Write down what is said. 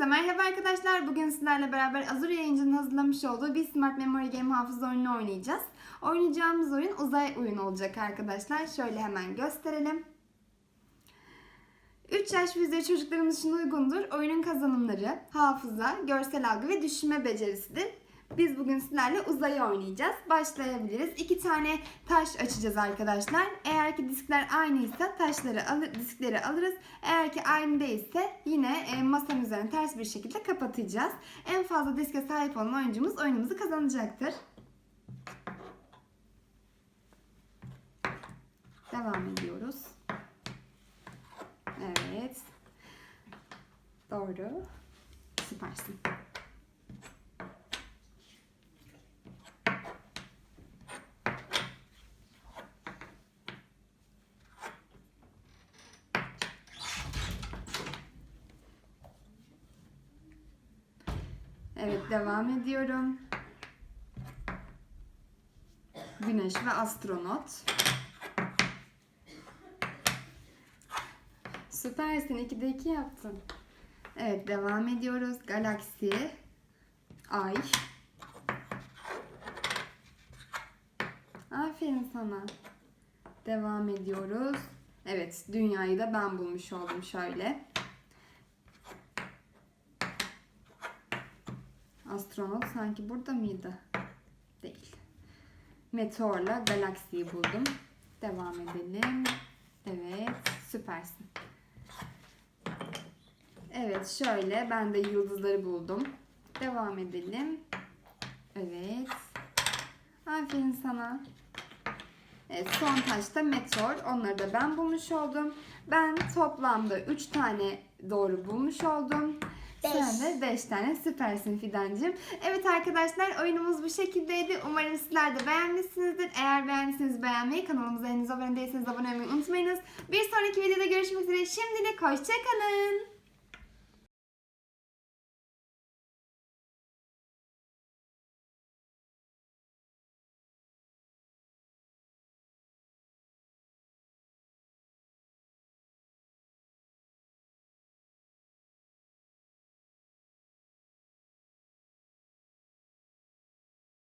Hepinize merhaba arkadaşlar. Bugün sizlerle beraber Azure yayıncının hazırlamış olduğu bir Smart Memory Game hafıza oyununu oynayacağız. Oynayacağımız oyun uzay oyunu olacak arkadaşlar. Şöyle hemen gösterelim. 3 yaş ve üzeri çocuklarımız için uygundur. Oyunun kazanımları hafıza, görsel algı ve düşünme becerisidir. Biz bugün sizlerle uzayı oynayacağız. Başlayabiliriz. İki tane taş açacağız arkadaşlar. Eğer ki diskler aynıysa taşları alır, diskleri alırız. Eğer ki aynı değilse yine e, masanın üzerine ters bir şekilde kapatacağız. En fazla diske sahip olan oyuncumuz oyunumuzu kazanacaktır. Devam ediyoruz. Evet. Doğru. Süpersin. Evet devam ediyorum. Güneş ve astronot. Süpersin. 2'de 2 yaptın. Evet devam ediyoruz. Galaksi. Ay. Aferin sana. Devam ediyoruz. Evet dünyayı da ben bulmuş oldum şöyle. Astronot sanki burada mıydı? Değil. Meteorla galaksiyi buldum. Devam edelim. Evet, süpersin. Evet, şöyle ben de yıldızları buldum. Devam edelim. Evet. Aferin sana. Evet, son taşta meteor. Onları da ben bulmuş oldum. Ben toplamda 3 tane doğru bulmuş oldum. Beş. Sen de 5 tane süpersin Fidancığım. Evet arkadaşlar oyunumuz bu şekildeydi. Umarım sizler de beğenmişsinizdir. Eğer beğendiyseniz beğenmeyi, kanalımıza henüz abone değilseniz abone olmayı unutmayınız. Bir sonraki videoda görüşmek üzere. Şimdilik hoşçakalın.